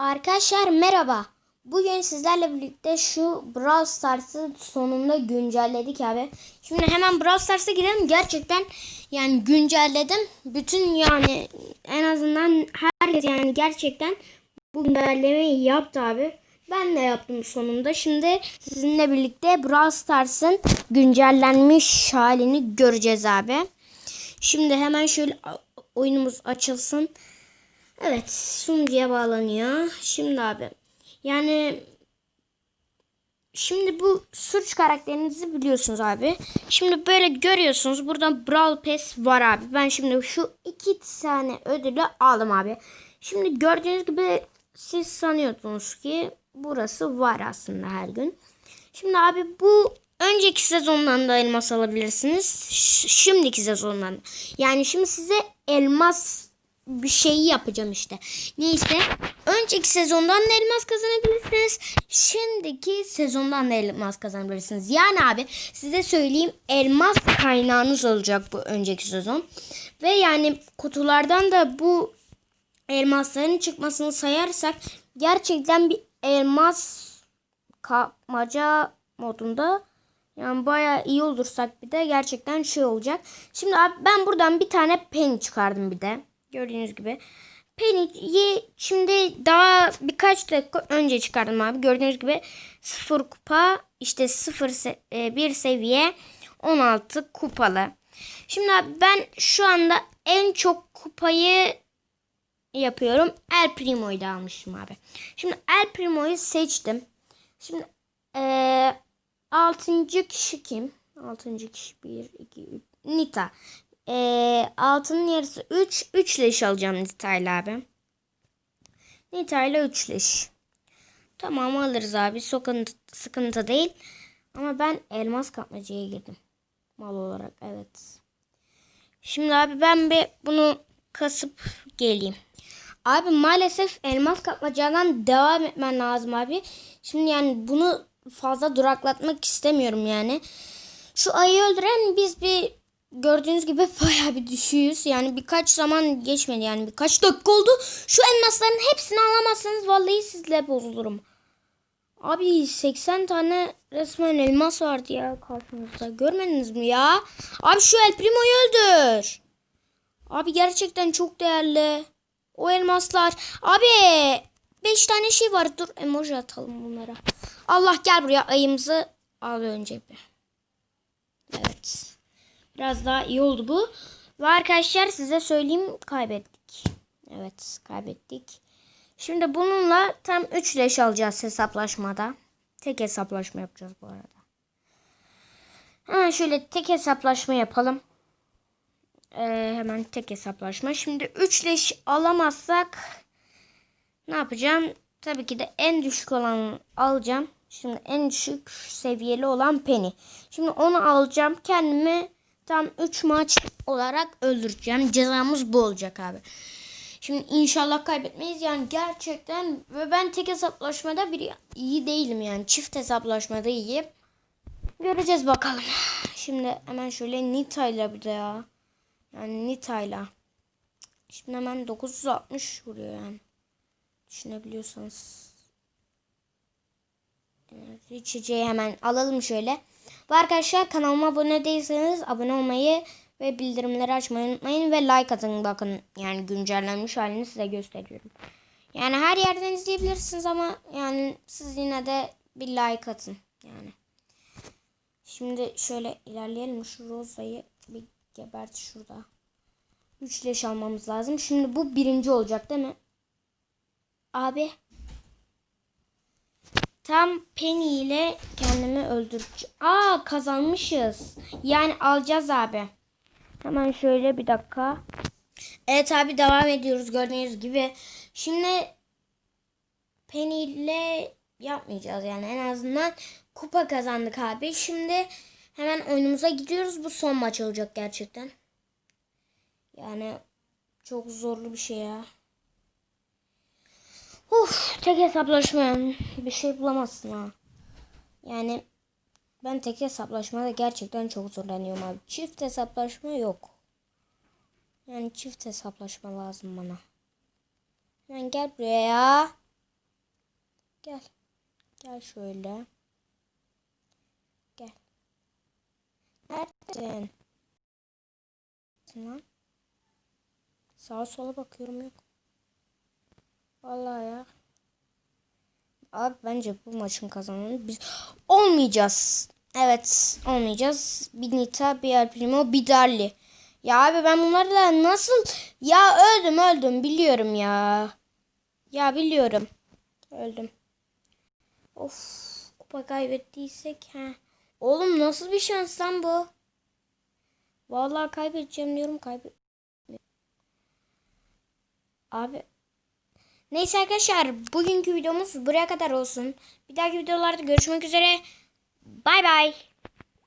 Arkadaşlar merhaba. Bugün sizlerle birlikte şu Brawl Stars'ı sonunda güncelledik abi. Şimdi hemen Brawl Stars'a girelim. Gerçekten yani güncelledim. Bütün yani en azından herkes yani gerçekten bu güncellemeyi yaptı abi. Ben de yaptım sonunda. Şimdi sizinle birlikte Brawl Stars'ın güncellenmiş halini göreceğiz abi. Şimdi hemen şöyle oyunumuz açılsın. Evet sunucuya bağlanıyor. Şimdi abi yani şimdi bu suç karakterinizi biliyorsunuz abi. Şimdi böyle görüyorsunuz burada Brawl Pass var abi. Ben şimdi şu iki tane ödülü aldım abi. Şimdi gördüğünüz gibi siz sanıyordunuz ki burası var aslında her gün. Şimdi abi bu önceki sezondan da elmas alabilirsiniz. Şimdiki sezondan. Yani şimdi size elmas bir şeyi yapacağım işte. Neyse. Önceki sezondan da elmas kazanabilirsiniz. Şimdiki sezondan da elmas kazanabilirsiniz. Yani abi size söyleyeyim elmas kaynağınız olacak bu önceki sezon. Ve yani kutulardan da bu elmasların çıkmasını sayarsak gerçekten bir elmas kapmaca modunda yani bayağı iyi olursak bir de gerçekten şey olacak. Şimdi abi ben buradan bir tane pen çıkardım bir de. Gördüğünüz gibi. Penny'yi şimdi daha birkaç dakika önce çıkardım abi. Gördüğünüz gibi 0 kupa işte 0 se- e, bir seviye 16 kupalı. Şimdi abi ben şu anda en çok kupayı yapıyorum. El Primo'yu da almışım abi. Şimdi El Primo'yu seçtim. Şimdi eee 6. kişi kim? 6. kişi 1, 2, 3. Nita. Eee altının yarısı 3. 3 leş alacağım Nita ile abi. Nita ile 3 leş. Tamam alırız abi. Sıkıntı, sıkıntı değil. Ama ben elmas kapmacaya girdim. Mal olarak evet. Şimdi abi ben bir bunu kasıp geleyim. Abi maalesef elmas kapmacadan devam etmen lazım abi. Şimdi yani bunu fazla duraklatmak istemiyorum yani. Şu ayı öldüren biz bir gördüğünüz gibi bayağı bir düşüyoruz. Yani birkaç zaman geçmedi yani birkaç dakika oldu. Şu elmasların hepsini alamazsanız vallahi sizle bozulurum. Abi 80 tane resmen elmas vardı ya karşımızda. Görmediniz mi ya? Abi şu El Primo'yu öldür. Abi gerçekten çok değerli. O elmaslar. Abi 5 tane şey var. Dur emoji atalım bunlara. Allah gel buraya ayımızı al önce bir. Biraz daha iyi oldu bu. Ve arkadaşlar size söyleyeyim kaybettik. Evet kaybettik. Şimdi bununla tam 3 leş alacağız hesaplaşmada. Tek hesaplaşma yapacağız bu arada. Hemen şöyle tek hesaplaşma yapalım. Ee, hemen tek hesaplaşma. Şimdi 3 leş alamazsak ne yapacağım? Tabii ki de en düşük olanı alacağım. Şimdi en düşük seviyeli olan Penny. Şimdi onu alacağım. Kendimi tam 3 maç olarak öldüreceğim. Cezamız bu olacak abi. Şimdi inşallah kaybetmeyiz. Yani gerçekten ve ben tek hesaplaşmada bir iyi değilim yani. Çift hesaplaşmada iyiyim. Göreceğiz bakalım. Şimdi hemen şöyle Nita'yla bir de ya. Yani Nita'yla. Şimdi hemen 960 vuruyor yani. Düşünebiliyorsanız. Evet, içeceği hemen alalım şöyle. Ve arkadaşlar kanalıma abone değilseniz abone olmayı ve bildirimleri açmayı unutmayın. Ve like atın bakın. Yani güncellenmiş halini size gösteriyorum. Yani her yerden izleyebilirsiniz ama yani siz yine de bir like atın. Yani. Şimdi şöyle ilerleyelim. Şu Rosa'yı bir gebert şurada. 3 leş almamız lazım. Şimdi bu birinci olacak değil mi? Abi. Tam Penny ile kendimi öldüreceğim. Aa kazanmışız. Yani alacağız abi. Hemen şöyle bir dakika. Evet abi devam ediyoruz gördüğünüz gibi. Şimdi Penny ile yapmayacağız yani en azından kupa kazandık abi. Şimdi hemen oyunumuza gidiyoruz. Bu son maç olacak gerçekten. Yani çok zorlu bir şey ya. Uf, tek hesaplaşma bir şey bulamazsın ha. Yani ben tek hesaplaşmada gerçekten çok zorlanıyorum abi. Çift hesaplaşma yok. Yani çift hesaplaşma lazım bana. Hemen gel buraya ya. Gel. Gel şöyle. Gel. Neredesin? Lan. Sağa sola bakıyorum yok. Vallahi ya. Abi bence bu maçın kazananı biz olmayacağız. Evet olmayacağız. Bir Nita, bir El Primo, bir Darli. Ya abi ben bunlarla nasıl... Ya öldüm öldüm biliyorum ya. Ya biliyorum. Öldüm. Of kupa kaybettiysek ha. Oğlum nasıl bir şans lan bu? Vallahi kaybedeceğim diyorum kaybet. Abi Neyse arkadaşlar bugünkü videomuz buraya kadar olsun. Bir dahaki videolarda görüşmek üzere. Bay bay.